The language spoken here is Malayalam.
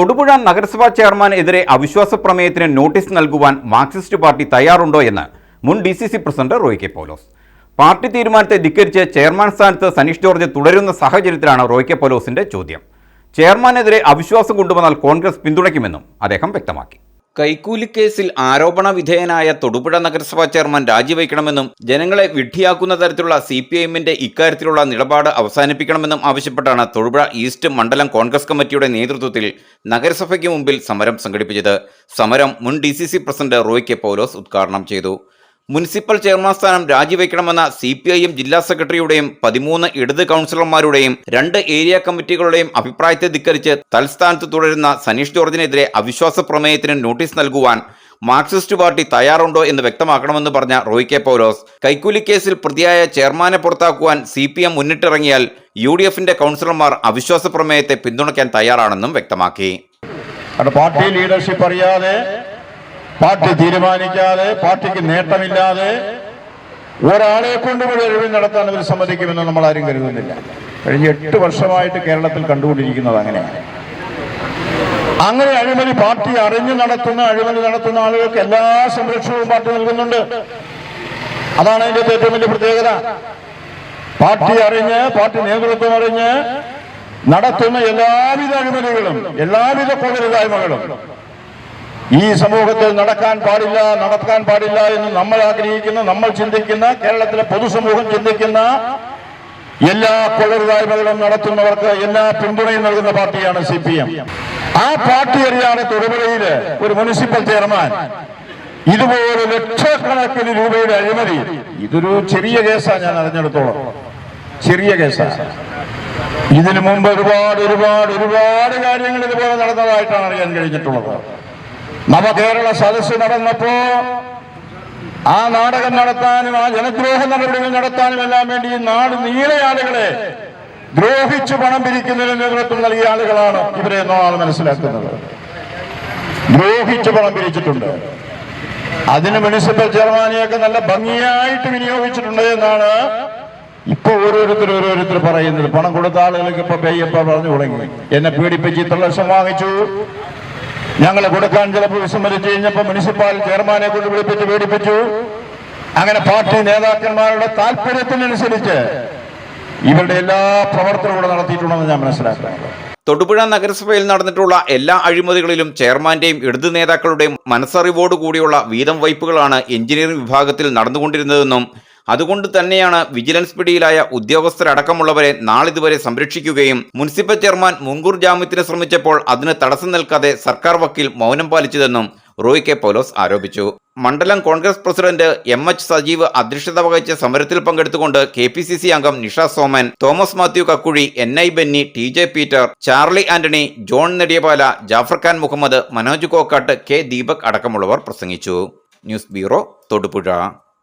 തൊടുപുഴ നഗരസഭാ ചെയർമാനെതിരെ അവിശ്വാസ പ്രമേയത്തിന് നോട്ടീസ് നൽകുവാൻ മാർക്സിസ്റ്റ് പാർട്ടി തയ്യാറുണ്ടോ എന്ന് മുൻ D C C president Roy K Paulose. Party തീരുമാനത്തെ ധിക്കരിച്ച് ചെയർമാൻ സ്ഥാനത്ത് സനീഷ് ജോർജ് തുടരുന്ന സാഹചര്യത്തിലാണ് റോയ് കെ പോലോസിന്റെ ചോദ്യം. ചെയർമാനെതിരെ അവിശ്വാസം കൊണ്ടുവന്നാൽ കോൺഗ്രസ് പിന്തുണയ്ക്കുമെന്നും അദ്ദേഹം വ്യക്തമാക്കി. കൈക്കൂലിക്കേസിൽ ആരോപണ വിധേയനായ തൊടുപുഴ നഗരസഭാ ചെയർമാൻ രാജിവയ്ക്കണമെന്നും ജനങ്ങളെ വിഡ്ഢിയാക്കുന്ന തരത്തിലുള്ള സി പി ഐഎമ്മിന്റെ ഇക്കാര്യത്തിലുള്ള നിലപാട് അവസാനിപ്പിക്കണമെന്നും ആവശ്യപ്പെട്ടാണ് തൊടുപുഴ ഈസ്റ്റ് മണ്ഡലം കോൺഗ്രസ് കമ്മിറ്റിയുടെ നേതൃത്വത്തിൽ നഗരസഭയ്ക്ക് മുമ്പിൽ സമരം സംഘടിപ്പിച്ചത്. സമരം മുൻ D C C president Roy K Paulose ഉദ്ഘാടനം ചെയ്തു. മുനിസിപ്പൽ ചെയർമാൻ സ്ഥാനം രാജിവെക്കണമെന്ന സി പി ഐഎം ജില്ലാ സെക്രട്ടറിയുടെയും പതിമൂന്ന് ഇടത് കൗൺസിലർമാരുടെയും രണ്ട് ഏരിയ കമ്മിറ്റികളുടെയും അഭിപ്രായത്തെ ധിക്കരിച്ച് തൽസ്ഥാനത്ത് തുടരുന്ന സനീഷ് ജോർജിനെതിരെ അവിശ്വാസ പ്രമേയത്തിന് നോട്ടീസ് നൽകുവാൻ മാർക്സിസ്റ്റ് പാർട്ടി തയ്യാറുണ്ടോ എന്ന് വ്യക്തമാക്കണമെന്ന് പറഞ്ഞ റോയ് കെ പൗലോസ്. കൈക്കൂലി കേസിൽ പ്രതിയായ ചെയർമാനെ പുറത്താക്കുവാൻ സി പി എം മുന്നിട്ടിറങ്ങിയാൽ യു ഡി എഫിന്റെ കൗൺസിലർമാർ അവിശ്വാസ പ്രമേയത്തെ പിന്തുണയ്ക്കാൻ തയ്യാറാണെന്നും വ്യക്തമാക്കി. പാർട്ടി ലീഡർഷിപ്പ് അറിയാതെ പാർട്ടി തീരുമാനിക്കാതെ പാർട്ടിക്ക് നേട്ടമില്ലാതെ ഒരാളെ കൊണ്ട് ഒരു എഴുതി നടത്താൻ അവർ സമ്മതിക്കുമെന്ന് നമ്മൾ ആരും കരുതുന്നില്ല. കഴിഞ്ഞ എട്ട് വർഷമായിട്ട് കേരളത്തിൽ കണ്ടുകൊണ്ടിരിക്കുന്നത് അങ്ങനെയാണ്. അങ്ങനെ അഴിമതി പാർട്ടി അറിഞ്ഞു നടത്തുന്ന അഴിമതി നടത്തുന്ന ആളുകൾക്ക് എല്ലാ സംരക്ഷണവും പാർട്ടി നൽകുന്നുണ്ട്. അതാണ് അതിന്റെ ഏറ്റവും വലിയ പ്രത്യേകത. പാർട്ടി അറിഞ്ഞ് പാർട്ടി നേതൃത്വം അറിഞ്ഞ് നടത്തുന്ന എല്ലാവിധ അഴിമതികളും എല്ലാവിധ കൊള്ളരുതായ്മകളും ഈ സമൂഹത്തിൽ നടക്കാൻ പാടില്ല നടക്കാൻ പാടില്ല എന്ന് നമ്മൾ ആഗ്രഹിക്കുന്ന നമ്മൾ ചിന്തിക്കുന്ന കേരളത്തിലെ പൊതുസമൂഹം ചിന്തിക്കുന്ന എല്ലാ കൊള്ളരുതായ്മകളും നടത്തുന്നവർക്ക് എല്ലാ പിന്തുണയും നൽകുന്ന പാർട്ടിയാണ് സി പി എം. ആ പാർട്ടി അറിയാതെ തൊടുപുഴയിൽ ഒരു മുനിസിപ്പൽ ചെയർമാൻ ഇതുപോലെ ലക്ഷക്കണക്കിന് രൂപയുടെ അഴിമതി ഇതൊരു ചെറിയ കേസാണ് ഞാൻ അറിഞ്ഞെടുത്തോളം. ചെറിയ കേസാണ് ഇതിനു മുമ്പ് ഒരുപാട് ഒരുപാട് ഒരുപാട് കാര്യങ്ങൾ ഇതുപോലെ നടന്നതായിട്ടാണ് അറിയാൻ കഴിഞ്ഞിട്ടുള്ളത്. നവകേരള സദസ്സ് നടന്നപ്പോ ആ നാടകം നടത്താനും ആ ജനദ്രോഹ നടപടികൾ നടത്താനും എല്ലാം വേണ്ടി നാട് നീളെ ആളുകളെ ദ്രോഹിച്ചു പണം പിരിക്കുന്നതിന് നേതൃത്വം നൽകിയ ആളുകളാണ് ഇവരെ എന്നാണ് മനസ്സിലാക്കുന്നത്. ദ്രോഹിച്ചു പണം പിരിച്ചിട്ടുണ്ട്. അതിന് മുനിസിപ്പൽ ചെയർമാനെയൊക്കെ നല്ല ഭംഗിയായിട്ട് വിനിയോഗിച്ചിട്ടുണ്ട് എന്നാണ് ഇപ്പൊ ഓരോരുത്തർ ഓരോരുത്തർ പറയുന്നത്. പണം കൊടുത്ത ആളുകൾക്ക് ഇപ്പൊ പെയ്യപ്പ പറഞ്ഞു തുടങ്ങി. എന്നെ പീഡിപ്പിച്ച് ഇത്ര ലക്ഷം വാങ്ങിച്ചു. ഞങ്ങൾ കൊടുക്കാൻ ചിലപ്പോൾ വിസമ്മതിച്ചു കഴിഞ്ഞപ്പോൾ മുനിസിപ്പാൽ ചെയർമാനെ കൊണ്ട് വിളിപ്പിച്ച് പീഡിപ്പിച്ചു അങ്ങനെ പാർട്ടി നേതാക്കന്മാരുടെ താല്പര്യത്തിനനുസരിച്ച് ഇവരുടെ എല്ലാ പ്രവർത്തനവും കൂടെ നടത്തിയിട്ടുണ്ടെന്ന് ഞാൻ മനസ്സിലാക്കുന്നു. തൊടുപുഴ നഗരസഭയിൽ നടന്നിട്ടുള്ള എല്ലാ അഴിമതികളിലും ചെയർമാന്റെയും ഇടതു നേതാക്കളുടെയും മനസ്സറിവോടുകൂടിയുള്ള വീതം വൈപ്പുകളാണ് എഞ്ചിനീയറിംഗ് വിഭാഗത്തിൽ നടന്നുകൊണ്ടിരുന്നതെന്നും അതുകൊണ്ട് തന്നെയാണ് വിജിലൻസ് പിടിയിലായ ഉദ്യോഗസ്ഥരടക്കമുള്ളവരെ നാളിതുവരെ സംരക്ഷിക്കുകയും മുനിസിപ്പൽ ചെയർമാൻ മുൻകൂർ ജാമ്യത്തിന് ശ്രമിച്ചപ്പോൾ അതിന് തടസ്സം നിൽക്കാതെ സർക്കാർ വക്കീൽ മൗനം പാലിച്ചതെന്നും റോയ് കെ പോലോസ് ആരോപിച്ചു. മണ്ഡലം Congress president M H Sajeev അധ്യക്ഷത വഹിച്ച സമരത്തിൽ പങ്കെടുത്തുകൊണ്ട് കെ പി സി സി അംഗം Nisha Soman Thomas Mathew Kakkuzhi N I Benny T J Peter Charlie Antony John Nediyapala Jafar Khan Muhammad Manoj Kokkatt K Deepak അടക്കമുള്ളവർ പ്രസംഗിച്ചു. News bureau Thodupuzha.